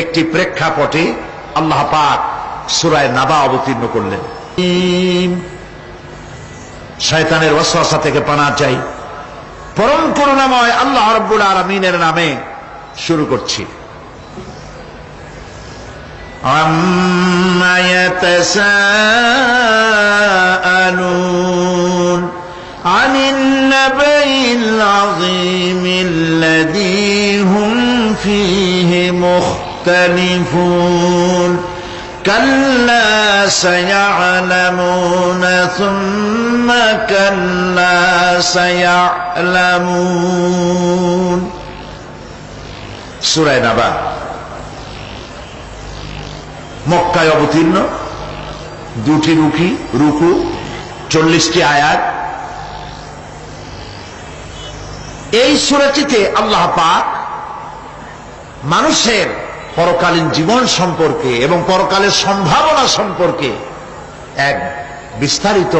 একটি প্রেক্ষাপটে আল্লাহ পাক সুরায় নাবা অবতীর্ণ করলেন শয়তানের ওয়াসওয়াসা থেকে পানা চাই পরম করুণাময় আল্লাহ রব্বুল আলমিনের নামে শুরু করছি عما يتساءلون عن النبأ العظيم الذي هم فيه مختلفون كلا سيعلمون ثم كلا سيعلمون সুরায় নাবা মক্কায় অবতীর্ণ দুটি রুকি রুকু চল্লিশটি আয়াত এই সুরাটিতে আল্লাহ পাক মানুষের পরকালীন জীবন সম্পর্কে এবং পরকালের সম্ভাবনা সম্পর্কে এক বিস্তারিত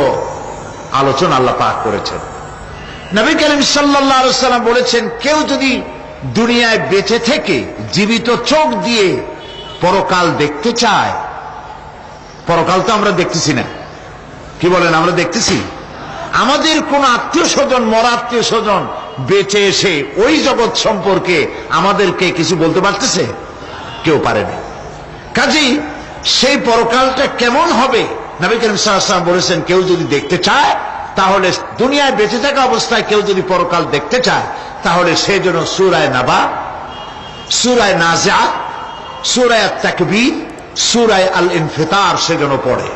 আলোচনা আল্লাহ পাক করেছেন। নবী করিম সাল্লাহ বলেছেন, কেউ যদি দুনিয়ায় বেঁচে থেকে জীবিত চোখ দিয়ে পরকাল দেখতে চায়, পরকাল তো আমরা দেখতেছি না। কি বলেন, আমরা দেখতেছি? আমাদের কোন আত্মীয় স্বজন মরা আত্মীয় স্বজন বেঁচে এসে ওই জগৎ সম্পর্কে আমাদেরকে কিছু বলতে পারতেছে? কেউ পারে না কাজেই সেই পরকালটা কেমন হবে? নবী করিম সাল্লাম বলেছেন, কেউ যদি দেখতে চায়, তাহলে দুনিয়ায় বেঁচে থাকা অবস্থায় কেউ যদি পরকাল দেখতে চায়, তাহলে সে যেন সুরায় নাবা, সুরায় নাজা সুরায় তাকবীর সুরায় আল ইনফিতার সে যেন পড়ে।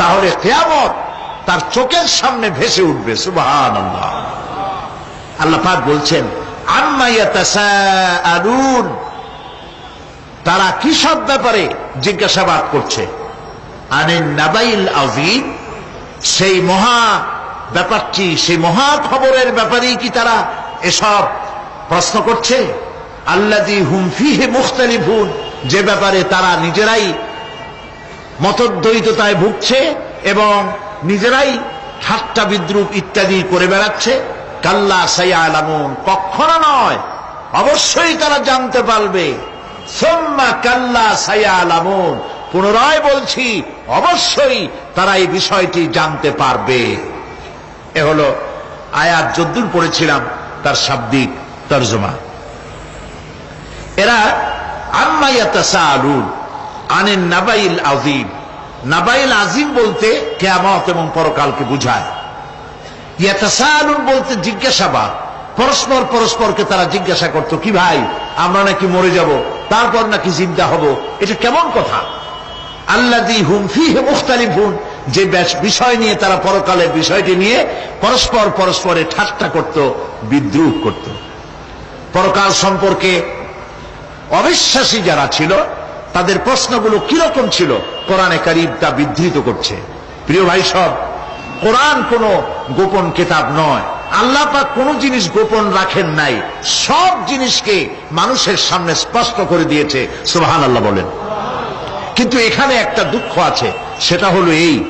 তাহলে কেয়ামত তার চোখের সামনে ভেসে উঠবে সুবাহান আল্লাহ পাক বলছেন আম্মাইয়াতাসাআলুন তারা কি সব ব্যাপারে জিজ্ঞাসাবাদ করছে? নাবাইল সেই মহা ব্যাপারটি, সেই মহা খবরের ব্যাপারেই কি তারা এসব প্রশ্ন করছে? আল্লাদি হুমফিহে মুখতালিফুন, যে ব্যাপারে তারা নিজেরাই মতদ্বৈততায় ভুগছে এবং নিজেরাই ঠাট্টা বিদ্রুপ ইত্যাদি করে বেড়াচ্ছে। কাল্লা সাইয়া আলামুন কখনো নয়, অবশ্যই তারা জানতে পারবে। পুনরায় বলছি, অবশ্যই তারা এই বিষয়টি জানতে পারবে। এ হলো আয়াত যদ্দুর পড়েছিলাম, তার শাব্দিক তর্জমা। এরা নাবাইল আজিম নাবাইল আজিম বলতে কেয়ামত এবং পরকালকে বুঝায়। বলতে জিজ্ঞাসাবাদ। পরস্পর পরস্পরকে তারা জিজ্ঞাসা করত, কি ভাই, আমরা নাকি মরে যাব? তারপর নাকি জিন্দা হব। এটা কেমন কথা? আল্লাদি হুম ফিহে মুখতালিফুন। যে বিষয় নিয়ে তারা পরকালের বিষয়টি নিয়ে পরস্পর পরস্পরে ঠাট্টা করত, বিদ্রুপ করত। পরকাল সম্পর্কে অবিশ্বাসী যারা ছিল, তাদের প্রশ্নগুলো কীরকম ছিল? কোরআনে কারিম তা বিধৃত করছে। প্রিয় ভাই সব, কোরআন কোনো গোপন কেতাব নয়। আল্লাহ পাক কোনো জিনিস গোপন রাখেন নাই। সব জিনিসকে মানুষের সামনে স্পষ্ট করে দিয়েছে। সুবহান আল্লাহ বলেন। কিন্তু এখানে একটা দুঃখ আছে। সেটা হলো এই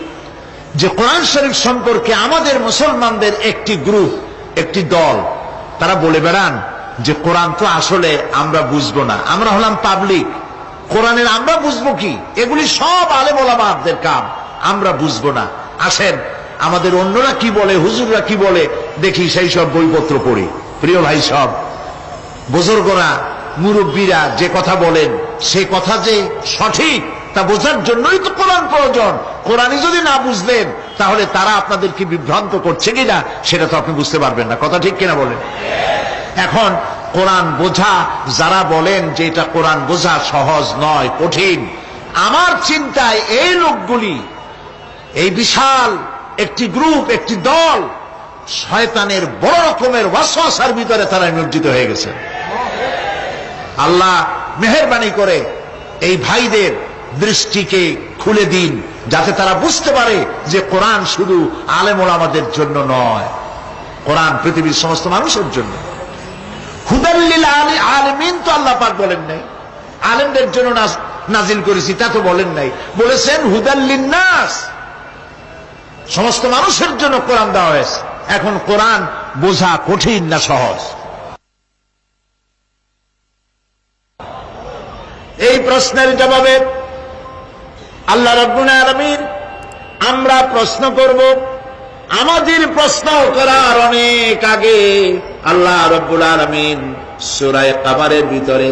যে কোরআন শরীফ সম্পর্কে আমাদের মুসলমানদের একটি গ্রুপ, একটি দল, তারা বলে বেড়ান যে কোরআন তো আসলে আমরা বুঝব না। আমরা হলাম পাবলিক কোরআনের আমরা বুঝব কি? এগুলি সব আলেম ওলামাদের কাম। আমরা বুঝব না। আসেন আমাদের অন্যরা কি বলে, হুজুররা কি বলে, দেখি সেই সব বইপত্র পড়ি। প্রিয় ভাই সব, বুজুর্গরা, মুরব্বীরা যে কথা বলেন, সে কথা যে সঠিক, তা বোঝার জন্যই তো কোরআন প্রয়োজন। কোরআনই যদি না বুঝলেন, তাহলে তারা আপনাদেরকে বিভ্রান্ত করছে কিনা, সেটা তো আপনি বুঝতে পারবেন না। কথা ঠিক কিনা বলেন? এখন কোরআন বোঝা, যারা বলেন যে এটা কোরআন বোঝা সহজ নয়, কঠিন, আমার চিন্তায় এই লোকগুলি, এই বিশাল একটি গ্রুপ, একটি দল শয়তানের বড় রকমের ওয়াসওয়াসার ভিতরে তারা নিয়োজিত হয়ে গেছে। আল্লাহ মেহরবানি করে এই ভাইদের দৃষ্টিকে খুলে দিন, যাতে তারা বুঝতে পারে যে কোরআন শুধু আলেমোল আমাদের জন্য নয়, কোরআন পৃথিবীর সমস্ত মানুষের জন্য। হুদাল্লিল আলী, আলমিন তো আল্লাহ পাক বলেন নাই। আলেমদের জন্য নাজ- নাজিল করেছি, তা তো বলেন নাই। বলেছেন হুদাল্লিন নাস সমস্ত মানুষের জন্য কোরআন দেওয়া হয়েছে। এখন কোরআন বোঝা কঠিন না সহজ। এই প্রশ্নের জবাবে আল্লাহ রব্বুল আলমিন, আমরা প্রশ্ন করব, আমাদের প্রশ্ন করার অনেক আগে আল্লাহ রব্বুল আলমিন সুরায় কাবারের ভিতরে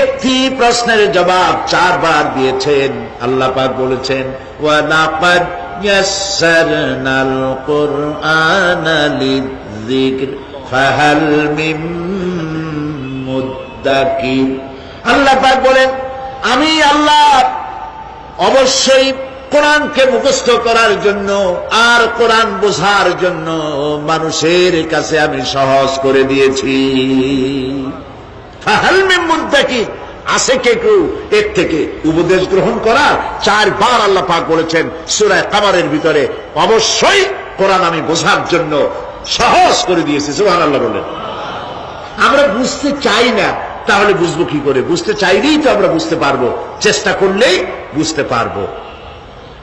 একটি প্রশ্নের জবাব চারবার দিয়েছেন। আল্লাহ পাক বলেছেন ওয়ালাকাদ ইয়াসসারনাল কুরআনা লিযিকর ফাহাল মিন মুদ্দাকির আল্লাহ পাক বলেন, আমি আল্লাহ অবশ্যই কোরআনকে মুখস্থ করার জন্য আর কোরআন বোঝার জন্য মানুষের কাছে আমি সহজ করে দিয়েছি। ফাহালমে মুদ্দাকি আছে কে কেউ? এর থেকে উপদেশ গ্রহণ করার চারবার আল্লাহ পাক বলেছেন সুরায় কামারের ভিতরে। অবশ্যই কোরআন আমি বোঝার জন্য সহজ করে দিয়েছি সুহান আল্লাহ বলেন আমরা বুঝতে চাই না, তাহলে বুঝব কি করে? বুঝতে চাইলেই তো আমরা বুঝতে পারব, চেষ্টা করলেই বুঝতে পারব।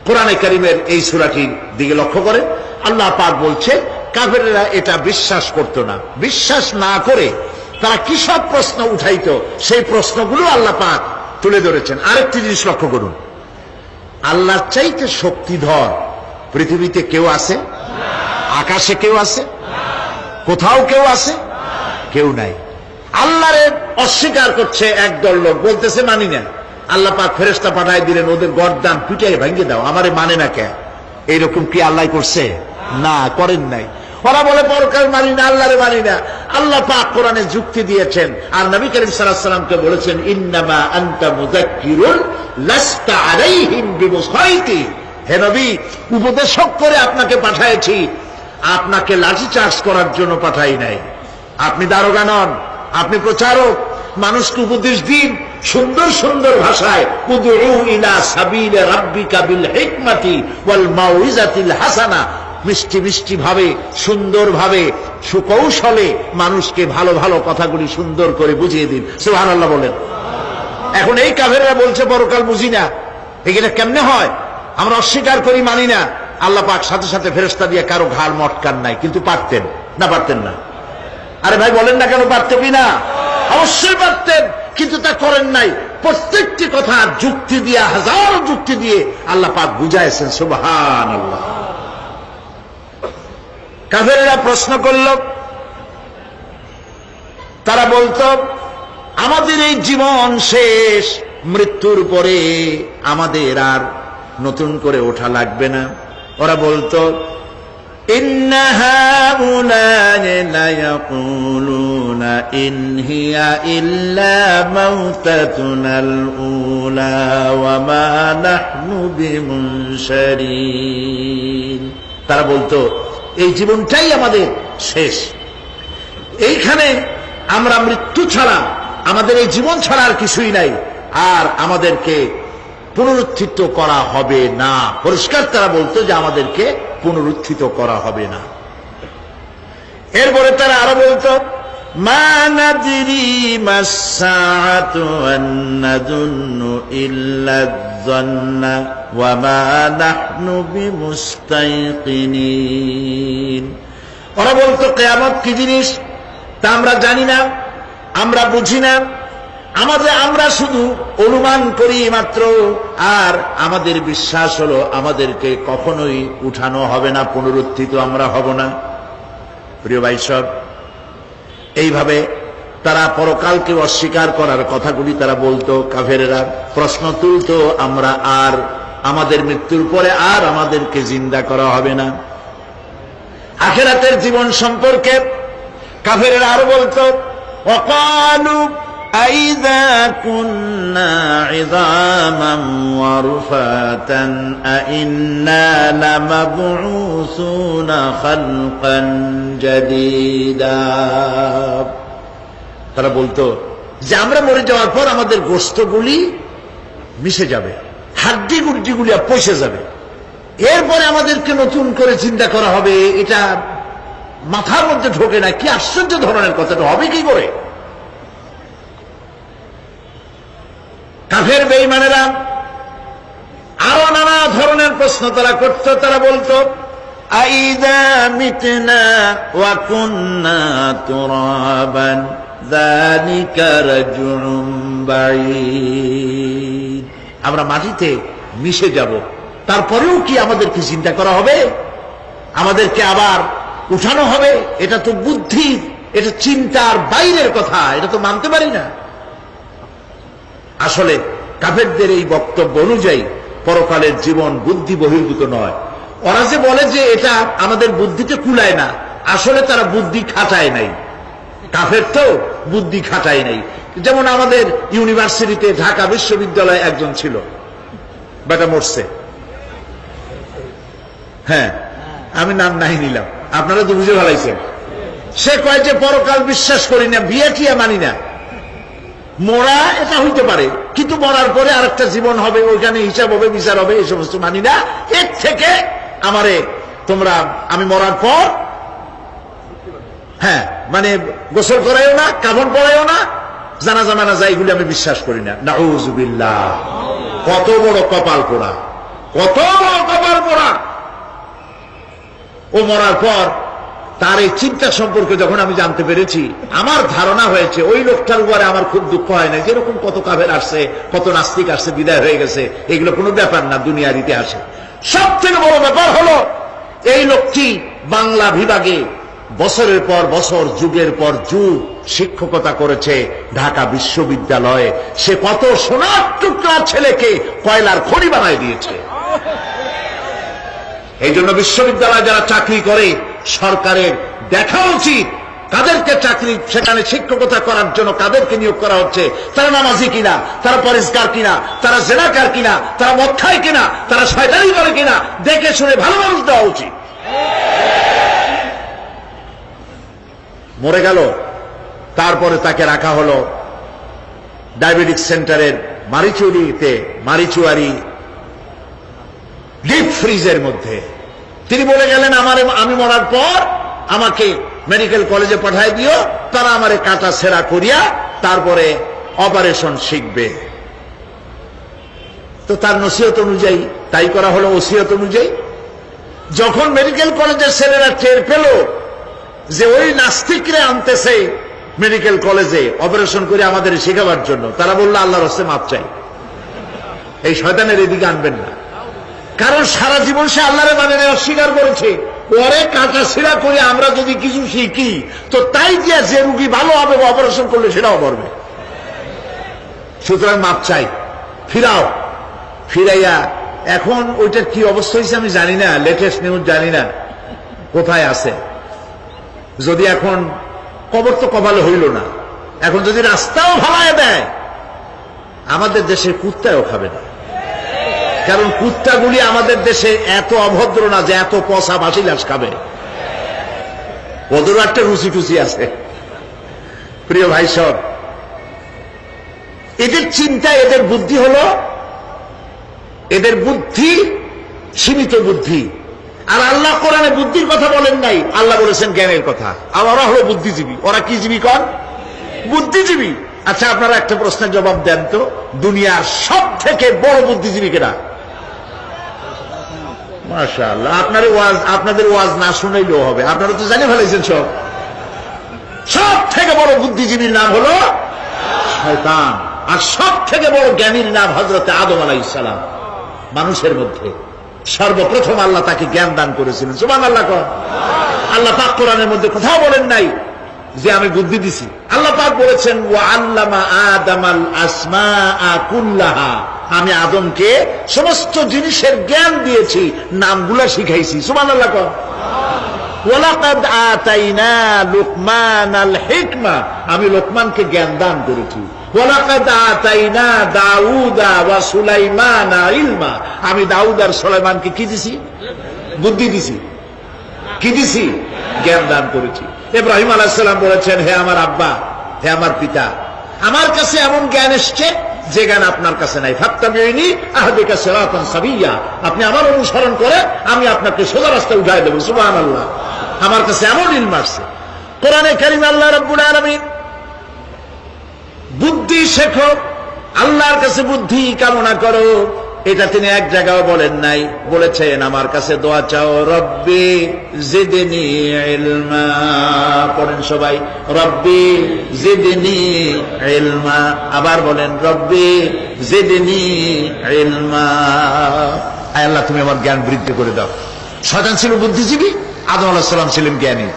কোরআনে করিমের এই সুরাটির দিকে লক্ষ্য করে, আল্লাহ পাক বলছে, কাফেরেরা এটা বিশ্বাস করত না। বিশ্বাস না করে তারা কি সব প্রশ্ন উঠাইতো? সেই প্রশ্নগুলো আল্লাহ পাক তুলে ধরেছেন। আরেকটি জিনিস লক্ষ্য করুন। আল্লাহর চাইতে শক্তিধর পৃথিবীতে কেউ আছে? আকাশে কেউ আছে? কোথাও কেউ আছে? কেউ নাই। আল্লাহরে অস্বীকার করছে একদল লোক। বলতেছে, মানি না। আল্লাহ পাক ফেরেস্তা পাঠাই দিলেন, ওদের গরদান পিটাই ভেঙে দাও। আমারে মানে না কে? এইরকম কি আল্লাহ করছে? না, করেন নাই। ওরা বলে পরকাল মানি না, আল্লাহরে মানি না। আল্লাহ পাক কোরআনে যুক্তি দিয়েছেন। আর নবী করিম সাল্লামকে বলেছেন, ইন্নামা আনতা মুযাক্কিরুন লাস্তা আলাইহিম বিমুসাইতির হে নবী, উপদেশক করে আপনাকে পাঠাইছি আপনাকে লাঠি চার্জ করার জন্য পাঠাই নাই। আপনি দারোগা নন, আপনি প্রচারক। মানুষকে উপদেশ দিন সুন্দর সুন্দর ভাষায় ইলা সাবিলে রাব্বিকা বিল হিকমাতি ওয়াল মাউইজাতিল হাসানা। মিষ্টি মিষ্টি ভাবে, সুন্দর ভাবে, সুকৌশলে মানুষকে ভালো ভালো কথাগুলি সুন্দর করে বুঝিয়ে দিন। সুবহানাল্লাহ বলেন। এখন এই কাফেররা বলছে, পরকাল বুঝি না। এখানে কেমনে হয়? আমরা অস্বীকার করি, মানি না। আল্লাহ পাক সাথে সাথে ফেরেস্তা দিয়ে কারও ঘাড় মটকান নাই, কিন্তু পারতেন। না পারতেন না। আরে ভাই, বলেন না কেন পারতেন না? অবশ্যই পারতেন, কিন্তু তা করেন নাই। প্রত্যেকটি কথা যুক্তি দিয়ে, হাজারো যুক্তি দিয়ে আল্লাহ পাক বুঝাইছেন সুবহান আল্লাহ কাফেরেরা প্রশ্ন করল তারা বলতো আমাদের এই জীবন শেষ মৃত্যুর পরে আমাদের আর নতুন করে ওঠা লাগবে না ওরা বলতো إن هؤلاء ليقولون إن هي إلا موتتنا الأولى وما نحن بمنشرين তারা বলতো এই জীবনটাই আমাদের শেষ। এইখানে আমরা মৃত্যু ছাড়া, আমাদের এই জীবন ছাড়া আর কিছুই নাই। আর আমাদেরকে পুনরুত্থিত করা হবে না। পরিষ্কার তারা বলতো যে আমাদেরকে পুনরুত্থিত করা হবে না। এরপরে তারা আরও বলতো মানাদিরি মাসাত ইল্লা الساعة أن نظن إلا الظن وما نحن بمستيقنين ওরা বলতো কেয়ামত কি জিনিস তা আমরা জানি না আমরা বুঝি না আমাদের আমরা শুধু অনুমান করি মাত্র আর আমাদের বিশ্বাস হলো আমাদেরকে কখনোই উঠানো হবে না পুনরুত্থিত আমরা হব না প্রিয় ভাই সব এইভাবে তারা পরকালকে অস্বীকার করার কথাগুলি তারা বলতো কাফেরেরা প্রশ্ন তুলতো আমরা আর আমাদের মৃত্যুর পরে আর আমাদেরকে জিন্দা করা হবে না আখেরাতের জীবন সম্পর্কে কাফেরেরা আরো বলতো অকালু أئذا كنا عظاما ورفاتا أئنا لمبعوثون خلقا جديدا তারা বলতো, যে আমরা মরে যাওয়ার পর আমাদের গোস্তগুলি মিশে যাবে, হাড্ডি গুড্ডিগুলি পচে যাবে। এরপরে আমাদেরকে নতুন করে চিন্তা করা হবে, এটা মাথার মধ্যে ঢোকে না, কি আশ্চর্য ধরনের কথাটা, হবে কি করে? কাফের বেইমানেরা আরও নানা ধরনের প্রশ্ন তারা করত, তারা বলত, আইদা মিতনা ওয়া কুন্না তুরাবান। আমরা মাটিতে মিশে যাব। তারপরেও কি আমাদেরকে চিন্তা করা হবে? আমাদেরকে আবার উঠানো হবে? এটা তো বুদ্ধি, এটা চিন্তার বাইরের কথা, এটা তো মানতে পারি না। আসলে কাফেরদের এই বক্তব্য অনুযায়ী পরকালের জীবন বুদ্ধি বহির্ভূত নয়। ওরা যে বলে যে এটা আমাদের বুদ্ধিতে কুলায় না, আসলে তারা বুদ্ধি খাটায় নাই। কাফের তো বুদ্ধি খাটায় নাই। যেমন আমাদের ইউনিভার্সিটিতে ঢাকা বিশ্ববিদ্যালয়ে একজন ছিল। বেটা মরছে। হ্যাঁ আমি নাম নাই নিলাম। আপনারা তো বুঝে ভালাইছেন সে কয় যে, পরকাল বিশ্বাস করি না, বিয়ে টিয়া মানি না। মরা এটা হইতে পারে, কিন্তু মরার পরে আরেকটা জীবন হবে, ওইখানে হিসাব হবে, বিচার হবে, এই সমস্ত মানি না। এর থেকে আমারে তোমরা, আমি মরার পর হ্যাঁ মানে গোসল করাইও না, কাফন পড়াইও না জানা জানা যায় এগুলি আমি বিশ্বাস করি না। নাউজুবিল্লাহ, কত বড় কপাল পোড়া, কত বড় কপাল পোড়া। ও মরার পর তার এই চিন্তা সম্পর্কে যখন আমি জানতে পেরেছি, আমার ধারণা হয়েছে ওই লোকটার উপরে আমার খুব দুঃখ হয় না যেরকম কত কাভের আসছে, কত নাস্তিক আসছে, বিদায় হয়ে গেছে, এগুলো কোনো ব্যাপার না দুনিয়ার ইতিহাসে। সব থেকে বড় ব্যাপার হলো, এই লোকটি বাংলা বিভাগে বছরের পর বছর, যুগের পর যুগ শিক্ষকতা করেছে ঢাকা বিশ্ববিদ্যালয়ে। সে কত সোনার টুকরা ছেলেকে কয়লার খড়ি বানায় দিয়েছে। এই জন্য বিশ্ববিদ্যালয়ে যারা চাকরি করে, সরকারের দেখা উচিত কাদেরকে চাকরি, সেখানে শিক্ষকতা করার জন্য কাদেরকে নিয়োগ করা হচ্ছে। তারা নামাজি কিনা, তারা পরিষ্কার কিনা, তারা জেনাকার কিনা, তারা মদ খায় কিনা, তারা শয়তানি করে কিনা, দেখে শুনে ভালো মানুষ দেওয়া উচিত। মরে গেল। তারপরে তাকে রাখা হলো ডায়াবেটিক সেন্টারের মারিচুরিতে মারিচুয়ারি ডিপ ফ্রিজের মধ্যে। তিনি বলে গেলেন, আমার, আমি মরার পর আমাকে মেডিকেল কলেজে পাঠাই দিও, তারা আমারে কাটা সেরা করিয়া তারপরে অপারেশন শিখবে। তো তার নসিহত অনুযায়ী তাই করা হলো ওসিয়ত অনুযায়ী। যখন মেডিকেল কলেজের ছেলেরা টের পেল যে ওই নাস্তিকরে আনতেছে মেডিকেল কলেজে অপারেশন করে আমাদের শেখাবার জন্য। তারা বলল, আল্লাহর হস্তে মাপ চাই। এই শয়তানের এদিকে আনবেন না। কারণ সারা জীবন সে আল্লাহরে মানে অস্বীকার করেছে। পরে কাটা ছিঁড়া করে আমরা যদি কিছু শিখি, তো তাই দিয়া যে রুগী ভালো হবে অপারেশন করলে সেটাও করবে সুতরাং মাপ চাই। ফিরাও। ফিরাইয়া, এখন ওইটার কি অবস্থা হয়েছে আমি জানি না লেটেস্ট নিউজ জানি না। কোথায় আছে? যদি এখন কবর তো কপালে হইল না, এখন যদি রাস্তাও ভালায় দেয়, আমাদের দেশের কুত্তাও খাবে না। কারণ কুত্তাগুলি আমাদের দেশে এত অভদ্র না যে এত পচা বাসি লাশ খাবে। ওদেরও একটা রুচি টুচি আছে। প্রিয় ভাই সব, এদের চিন্তা, এদের বুদ্ধি হলো, এদের বুদ্ধি সীমিত বুদ্ধি। আর আল্লাহ কোরআনে বুদ্ধির কথা বলেন নাই। আল্লাহ বলেছেন জ্ঞানের কথা। আর ওরা হলো বুদ্ধিজীবী। ওরা কি জীবী কন? বুদ্ধিজীবী। আচ্ছা আপনারা একটা প্রশ্নের জবাব দেন তো। দুনিয়ার সব থেকে বড় বুদ্ধিজীবী কেনা আপনার ওয়াজ, আপনাদের ওয়াজ না শুনাইলেও হবে। আপনারা তো জানে ফেলেছেন সব। সব থেকে বড় বুদ্ধিজীবীর নাম হলো শয়তান। আর সব থেকে বড় জ্ঞানীর নাম হজরতে আদম আলাই ইসালাম মানুষের মধ্যে। সর্বপ্রথম আল্লাহ তাকে জ্ঞান দান করেছিলেন। সুমান আল্লাহ কর। আল্লাহ পাক কোরআনের মধ্যে কোথাও বলেন নাই যে আমি বুদ্ধি দিছি। আল্লাহ পাক বলেছেন ও আল্লামা আদামাল আসমা কুল্লাহা। আমি আদমকে সমস্ত জিনিসের জ্ঞান দিয়েছি, নামগুলা শিখাইছি। সুমান আল্লাহ কর আমি লোকমানকে জ্ঞান দান করেছি। আমি দাউদ আর সুলাইমানকে কি দিছি? বুদ্ধি দিছি। কি দিছি? জ্ঞান দান করেছি। ইব্রাহিম আলাইসাল্লাম বলেছেন, হে আমার আব্বা, হে আমার পিতা, আমার কাছে এমন জ্ঞান এসছে যে জ্ঞান আপনার কাছে নাই। ফাত্তাবিনি আহদিকা সিরাতান সাবিয়্যা আপনি আমার অনুসরণ করে, আমি আপনাকে সোজা রাস্তায় উঠাই দেব। সুবহানাল্লাহ। আমার কাছে এমন ইলম আসছে। কোরআনে কারীম আল্লাহ রাব্বুল আলামিন বুদ্ধি শেখো, আল্লাহর কাছে বুদ্ধি কামনা করো, এটা তিনি এক জায়গাও বলেন নাই, বলেছেন, আমার কাছে দোয়া চাও, রব্বি জিদনি ইলমা। সবাই, রব্বি জিদনি আবার বলেন, রব্বি জিদনি আল্লাহ, তুমি আমার জ্ঞান বৃদ্ধি করে দাও। শয়তান ছিল বুদ্ধিজীবী, আদম আলাহ সাল্লাম ছিলেন জ্ঞানী।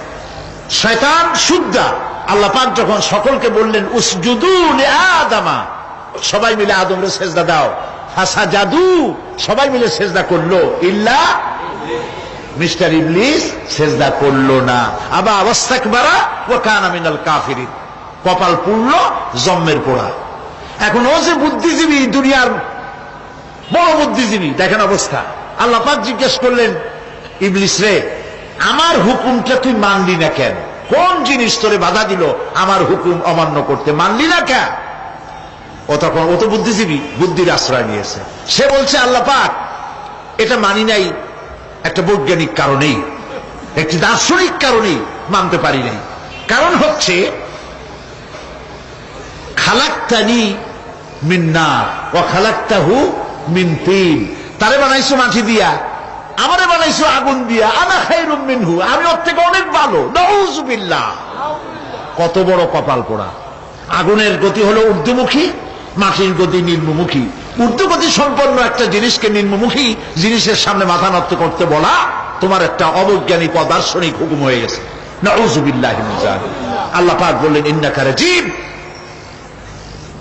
শয়তান শুদ্ধা আল্লাহ পাক যখন সকলকে বললেন, উসজুদু আদামা। সবাই মিলে আদমরে সেজদা দাও। হাসা জাদু সবাই মিলে সেজদা করল। ইল্লা? মিস্টার ইবলিস সেজদা করল না। আবার অবস্থাক বাড়া ও কানা মিনাল কাফিরিন। কপাল পুড়ল, জম্মের পোড়া। এখন ও যে বুদ্ধিজীবী দুনিয়ার বড় বুদ্ধিজীবী, দেখেন অবস্থা। আল্লাহ পাক জিজ্ঞেস করলেন, ইবলিস রে, আমার হুকুমটা তুই মানলি না কেন? কোন জিনিস তোরে বাধা দিল? আমার হুকুম অমান্য করতে মানলি না কেন ও তখন, ও তো বুদ্ধিজীবী, বুদ্ধির আশ্রয় নিয়েছে। সে বলছে, আল্লাহ পাক, এটা মানি নাই, একটা বৈজ্ঞানিক কারণেই, একটি দার্শনিক কারণেই মানতে পারি নাই। কারণ হচ্ছে, খালাক্তানি মিন্না ও খালাক্তাহু মিন তিন। তারে বানাইছো মাটি দিয়া। আমারে বানাইছো আগুন দিয়া। আনা খাইরুম মিনহু। আমি ওর থেকে অনেক ভালো। নাউজুবিল্লাহ। কত বড় কপাল পোড়া। আগুনের গতি হলো ঊর্ধ্বমুখী মাটির গতি নিম্নমুখী। ঊর্ধ্বগতি সম্পন্ন একটা জিনিসকে নিম্নমুখী জিনিসের সামনে মাথা নত করতে বলা, তোমার একটা অবৈজ্ঞানিক অদার্শনিক হুকুম হয়ে গেছে। আল্লাহ পাক বললেন ইন্নাকারে জীব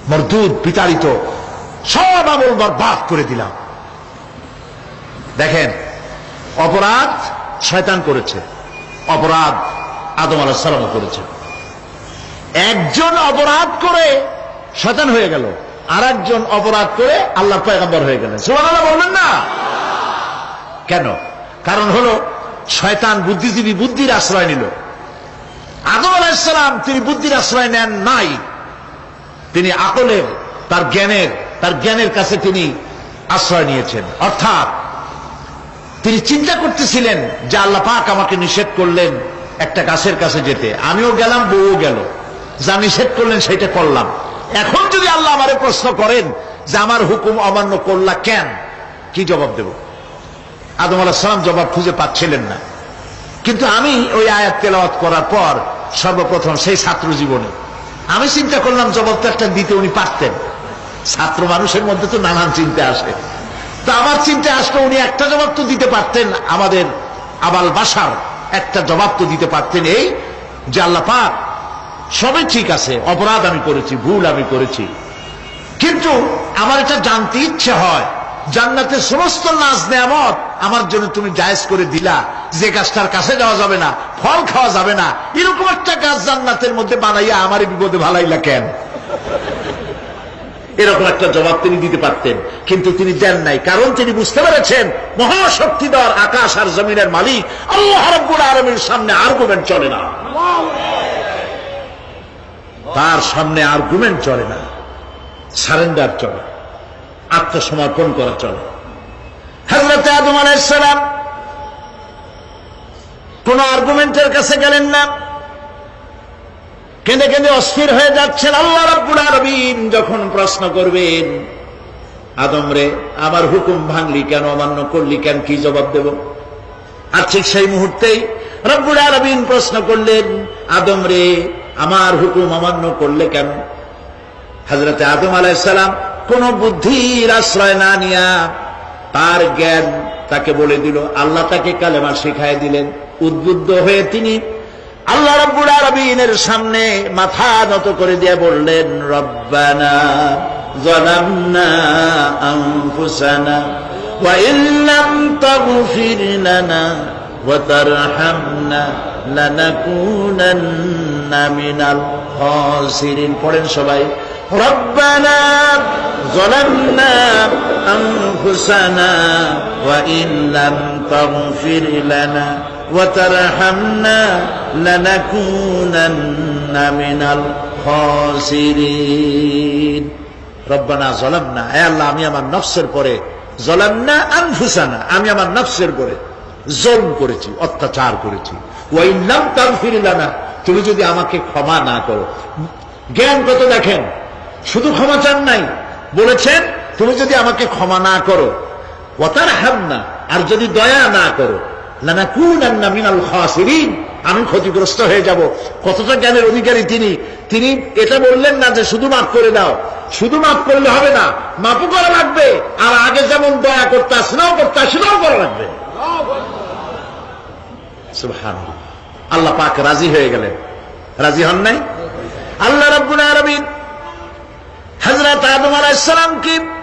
মরদুদ বিতাড়িত, সব আমল বরবাদ করে দিলাম। দেখেন অপরাধ শয়তান করেছে। অপরাধ আদম আলাহ সালাম করেছে। একজন অপরাধ করে শয়তান হয়ে গেল আর একজন অপরাধ করে আল্লাহ পয়গাম্বর হয়ে গেলেন। সুবহানাল্লাহ বলবেন না? কেন? কারণ হলো, শয়তান বুদ্ধিজীবী বুদ্ধির আশ্রয় নিল। আদম আলাহিসাল্লাম তিনি বুদ্ধির আশ্রয় নেন নাই। তিনি আকলের, তার জ্ঞানের তার জ্ঞানের কাছে তিনি আশ্রয় নিয়েছেন। অর্থাৎ তিনি চিন্তা করতেছিলেন যে আল্লাহ পাক আমাকে নিষেধ করলেন একটা গাছের কাছে যেতে। আমিও গেলাম, বউও গেল। যা নিষেধ করলেন সেটা করলাম। এখন যদি আল্লাহ আমারে প্রশ্ন করেন যে আমার হুকুম অমান্য করলা কেন, কি জবাব দেব? আদম আলাহ সালাম জবাব খুঁজে পাচ্ছিলেন না। কিন্তু আমি ওই আয়াত তেলাওয়াত করার পর সর্বপ্রথম সেই ছাত্র জীবনে আমি চিন্তা করলাম জবাব তো একটা দিতে উনি পারতেন। ছাত্র মানুষের মধ্যে তো নানান চিন্তা আসে। তো আমার চিন্তা আসলো উনি একটা জবাব তো দিতে পারতেন আমাদের আবাল বাসার একটা জবাব তো দিতে পারতেন এই যে আল্লাহ পাক সবই ঠিক আছে, অপরাধ আমি করেছি, ভুল আমি করেছি। কিন্তু আমার এটা জানতে ইচ্ছে হয়, জান্নাতের সমস্ত নাজ নেয়ামত আমার জন্য তুমি জায়েজ করে দিলা, যে গাছটার কাছে যাওয়া যাবে না, ফল খাওয়া যাবে না, এরকম একটা গাছ জান্নাতের মধ্যে বানাইয়া আমার বিপদে ভালাইলা কেন? এরকম একটা জবাব তিনি দিতে পারতেন। কিন্তু তিনি দেন নাই। কারণ তিনি বুঝতে পেরেছেন, মহাশক্তিধর আকাশ আর জমিনের মালিক আল্লাহ রব্বুল আলমীর সামনে আর্গুমেন্ট চলে না। তার সামনে আর্গুমেন্ট চলে না। সারেন্ডার চলে। আত্মসমর্পণ করা চলে। হজরত আদম আলাইসালাম কোন আর্গুমেন্টের কাছে গেলেন না। কেঁদে কেঁদে অস্থির হয়ে যাচ্ছেন আল্লাহ রাব্বুল আরবিন যখন প্রশ্ন করবেন, আদম রে, আমার হুকুম ভাঙলি কেন, অমান্য করলি কেন, কি জবাব দেব? আর ঠিক সেই মুহূর্তেই রব্বুল আরবিন প্রশ্ন করলেন, আদম রে, আমার হুকুম অমান্য করলে কেন? হজরতে আদম আলাইসালাম কোন বুদ্ধির আশ্রয় না নিয়া তার জ্ঞান তাকে বলে দিল। আল্লাহ তাকে কালেমা শিখাই দিলেন। উদ্বুদ্ধ হয়ে তিনি আল্লাহ রব্বুল আরবিনের সামনে মাথা নত করে দিয়ে বললেন, রব্বানা জলামনা আনফুসানা ওয়া ইল্লাম তাগফির লানা ওয়া তারহামনা লানাকুনান্না পড়েন সবাই, রব্বানা জলামনা আনফুসানা ওয়া ইল্লাম তাগফির লানা وترحمنا لنكونن من الخاسرين রব্বানা জলামনা এ আল্লাহ আমি আমার নফসের পরে জলামনা আনফুসানা আমি আমার নফসের পরে জলম করেছি অত্যাচার করেছি ওয়াইল্লাম তাম ফিরিলানা তুমি যদি আমাকে ক্ষমা না করো জ্ঞান কত দেখেন শুধু ক্ষমা চান নাই বলেছেন তুমি যদি আমাকে ক্ষমা না করো ওতার হামনা আর যদি দয়া না করো লানাকুনান্না মিনাল খাসিরিন আমি ক্ষতিগ্রস্ত হয়ে যাব। কতটা জ্ঞানের অধিকারী তিনি? তিনি এটা বললেন না যে শুধু মাফ করে দাও। শুধু মাফ করলে হবে না, মাফও করা লাগবে। আর আগে যেমন দয়া করতে স্নেহ করতে সেটাও করা লাগবে। আল্লাহ পাক রাজি হয়ে গেলেন। রাজি হন নাই? আল্লাহ রাব্বুল আলামিন হযরত আদম আলাইহিস সালামকে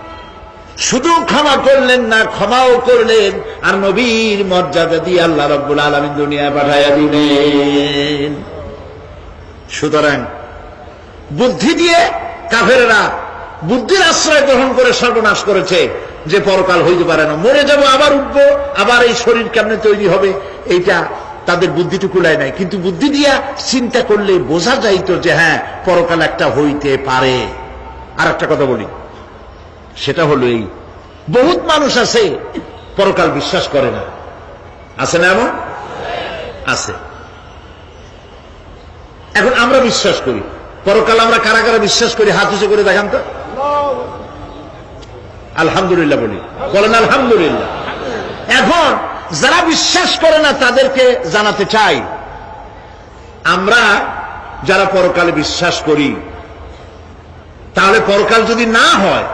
শুধু ক্ষমা করলেন না, ক্ষমাও করলেন। আর নবীর মর্যাদা দিয়ে আল্লাহ রব্বুল আলমিন দুনিয়া পাঠাইয়া দিলেন। সুতরাং বুদ্ধি দিয়ে কাফেরেরা বুদ্ধির আশ্রয় গ্রহণ করে সর্বনাশ করেছে, যে পরকাল হইতে পারে না। মরে যাব, আবার উঠবো, আবার এই শরীর কেমনে তৈরি হবে, এইটা তাদের বুদ্ধিটুকু লাই নাই। কিন্তু বুদ্ধি দিয়া চিন্তা করলে বোঝা যাইতো যে হ্যাঁ পরকাল একটা হইতে পারে। আর একটা কথা বলি। সেটা হলো এই। বহুত মানুষ আছে, পরকাল বিশ্বাস করে না। আছে না এমন? আছে। এখন আমরা বিশ্বাস করি। পরকাল আমরা কারা কারা বিশ্বাস করি, হাত উঁচু করে দেখান তো। আলহামদুলিল্লাহ বলি। বলেন আলহামদুলিল্লাহ। এখন যারা বিশ্বাস করে না, তাদেরকে জানাতে চাই। আমরা যারা পরকালে বিশ্বাস করি, তাহলে পরকাল যদি না হয়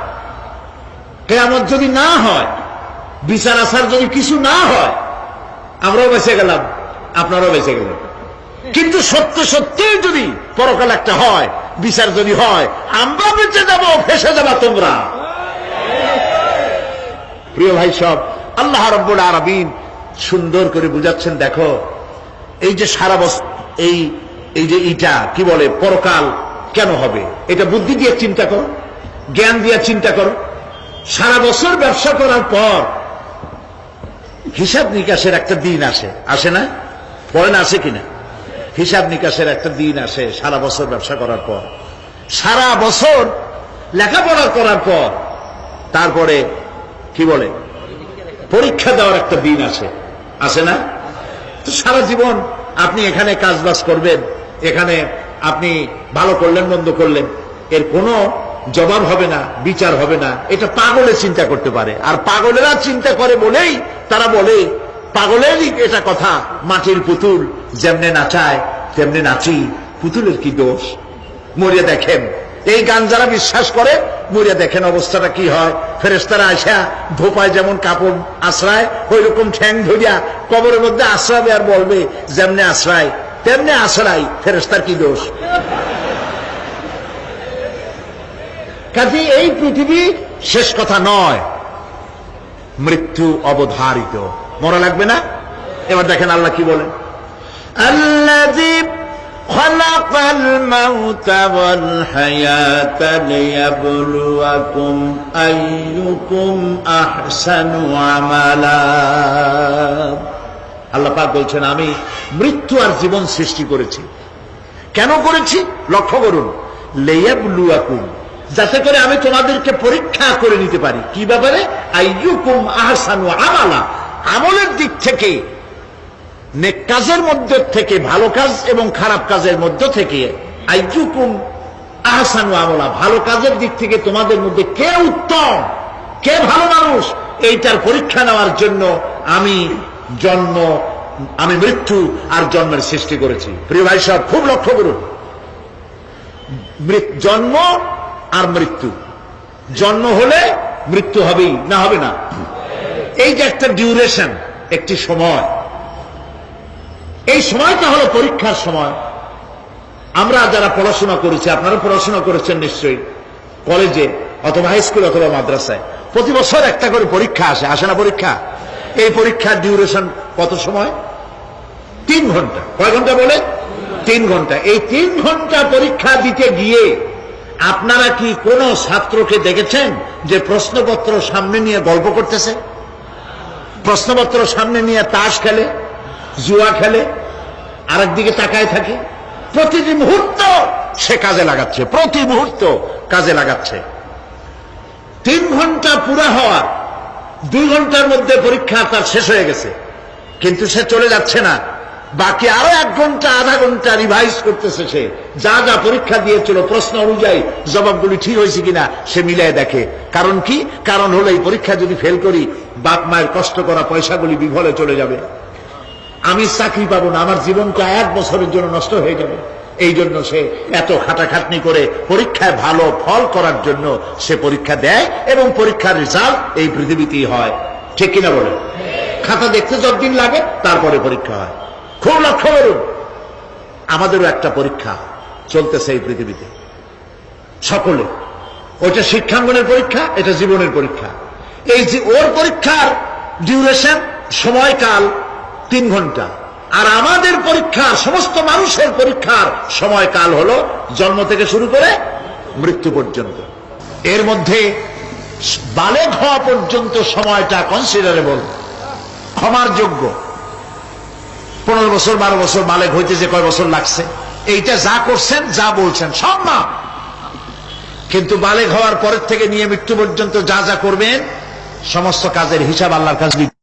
কেয়ামত যদি না হয়, বিচার আসার যদি কিছু না হয়, আমরাও বেঁচে গেলাম, আপনারাও বেঁচে গেলেন। কিন্তু সত্য সত্যই যদি পরকাল একটা হয়, বিচার যদি হয়, আমরা বেঁচে যাব, ফেসে যাবা তোমরা। প্রিয় ভাই সব, আল্লাহ রব্বুল আরবিন সুন্দর করে বুঝাচ্ছেন, দেখো, এই যে সারা বছর এই এই যে ইটা, কি বলে, পরকাল কেন হবে? এটা বুদ্ধি দিয়ে চিন্তা করো, জ্ঞান দিয়ে চিন্তা করো। সারা বছর ব্যবসা করার পর হিসাব নিকাশের একটা দিন আসে। আসে না? বলেন আসে কিনা? হিসাব নিকাশের একটা দিন আসে সারা বছর ব্যবসা করার পর। সারা বছর লেখাপড়া করার পর তারপরে কি বলে? পরীক্ষা দেওয়ার একটা দিন আছে আছে না? তো সারা জীবন আপনি এখানে কাজ বাজ করবেন, এখানে আপনি ভালো করলেন, মন্দ করলেন, এর কোনো জবাব হবে না, বিচার হবে না। এটা পাগলে চিন্তা করতে পারে। আর পাগলেরা চিন্তা করে বলেই, তারা বলে, পাগলেরই এটা কথা, মাটির পুতুল যেমনে নাচায়, তেমনি নাচি। পুতুলের কি দোষ? মরিয়া দেখেন। এই গান যারা বিশ্বাস করে, মরিয়া দেখেন অবস্থাটা কি হয়। ফেরেস্তারা আসা ধোপায় যেমন কাপড় আশ্রয় ওই রকম ঠ্যাং ধরিয়া কবরের মধ্যে আশ্রয় আর বলবে, যেমনে আশ্রয়, তেমনি আশ্রয় ফেরেস্তার কি দোষ? কাজে এই পৃথিবী শেষ কথা নয় মৃত্যু অবধারিত মরা লাগবে না এবার দেখেন আল্লাহ কি বলেন الذي خلق الموت والحياة ليبلوكم أيكم أحسن عملا আল্লাহ পাক বলছেন আমি মৃত্যু আর জীবন সৃষ্টি করেছি কেন করেছি লক্ষ্য করুন লেয়াবলুয়াকুম যাতে করে আমি তোমাদেরকে পরীক্ষা করে নিতে পারি। কি ব্যাপারে? আমালা। আমলের দিক থেকে, নেক কাজের মধ্যে থেকে, ভালো কাজ এবং খারাপ কাজের মধ্য থেকে আইয়ুকুম আহসানু আমলা। ভালো কাজের দিক থেকে তোমাদের মধ্যে কে উত্তম, কে ভালো মানুষ, এইটার পরীক্ষা নেওয়ার জন্য আমি জন্ম, আমি মৃত্যু আর জন্মের সৃষ্টি করেছি। প্রিয় ভাই সাহেব, খুব লক্ষ্য করুন। জন্ম আর মৃত্যু। জন্ম হলে মৃত্যু হবেই, না হবে না। এই যে একটা ডিউরেশন একটি সময়। এই সময়টা হলো পরীক্ষার সময়। আমরা যারা পড়াশোনা করেছি, আপনারা পড়াশোনা করেছেন নিশ্চয়ই। কলেজে অথবা হাই স্কুল অথবা মাদ্রাসায়। প্রতি বছর একটা করে পরীক্ষা আসে। আসে না পরীক্ষা? এই পরীক্ষার ডিউরেশন কত সময়? তিন ঘণ্টা। কয় ঘণ্টা বলে? তিন ঘণ্টা। এই তিন ঘণ্টা পরীক্ষা দিতে গিয়ে আপনারা কি কোন ছাত্রকে দেখেছেন যে প্রশ্নপত্র সামনে নিয়ে গল্প করতেছে? প্রশ্নপত্র সামনে নিয়ে তাস খেলে, জুয়া খেলে আরেক দিকে তাকায় থাকে। প্রতিটি মুহূর্ত সে কাজে লাগাচ্ছে, প্রতি মুহূর্ত কাজে লাগাচ্ছে। তিন ঘণ্টা পুরা হওয়ার দুই ঘণ্টার মধ্যে পরীক্ষা তার শেষ হয়ে গেছে। কিন্তু সে চলে যাচ্ছে না। বাকি আরও এক ঘণ্টা, আধা ঘণ্টা রিভাইজ করতেছে সে। যা যা পরীক্ষা দিয়েছিল, প্রশ্ন অনুযায়ী জবাবগুলি ঠিক হয়েছে কিনা, সে মিলাই দেখে। কারণ কি? কারণ হলো এই পরীক্ষা যদি ফেল করি, বাপ মায়ের কষ্ট করা পয়সাগুলি বিফলে চলে যাবে। আমি চাকরি পাবো না, আমার জীবনটা এক বছরের জন্য নষ্ট হয়ে যাবে। এই জন্য সে এত খাটাখাটনি করে পরীক্ষায় ভালো ফল করার জন্য সে পরীক্ষা দেয় এবং পরীক্ষার রেজাল্ট এই পৃথিবীতেই হয়। ঠিক কিনা বলে খাতা দেখতে যতদিন লাগে, তারপরে পরীক্ষা হয়। খুব লক্ষ্য করুন। আমাদেরও একটা পরীক্ষা চলতেছে এই পৃথিবীতে। সকলে। ওইটা শিক্ষাঙ্গনের পরীক্ষা, এটা জীবনের পরীক্ষা। এই যে ওর পরীক্ষার ডিউরেশন সময়কাল তিন ঘণ্টা। আর আমাদের পরীক্ষার, সমস্ত মানুষের পরীক্ষার সময়কাল হলো জন্ম থেকে শুরু করে মৃত্যু পর্যন্ত। এর মধ্যে বালেক হওয়া পর্যন্ত সময়টা কনসিডারেবল ক্ষমার যোগ্য। পনেরো বছর, বারো বছর বালেক হইতে যে কয় বছর লাগছে। এইটা যা করছেন, যা বলছেন, সব না কিন্তু বালেক হওয়ার পরের থেকে নিয়ে মৃত্যু পর্যন্ত যা যা করবেন, সমস্ত কাজের হিসাব আল্লাহর কাছে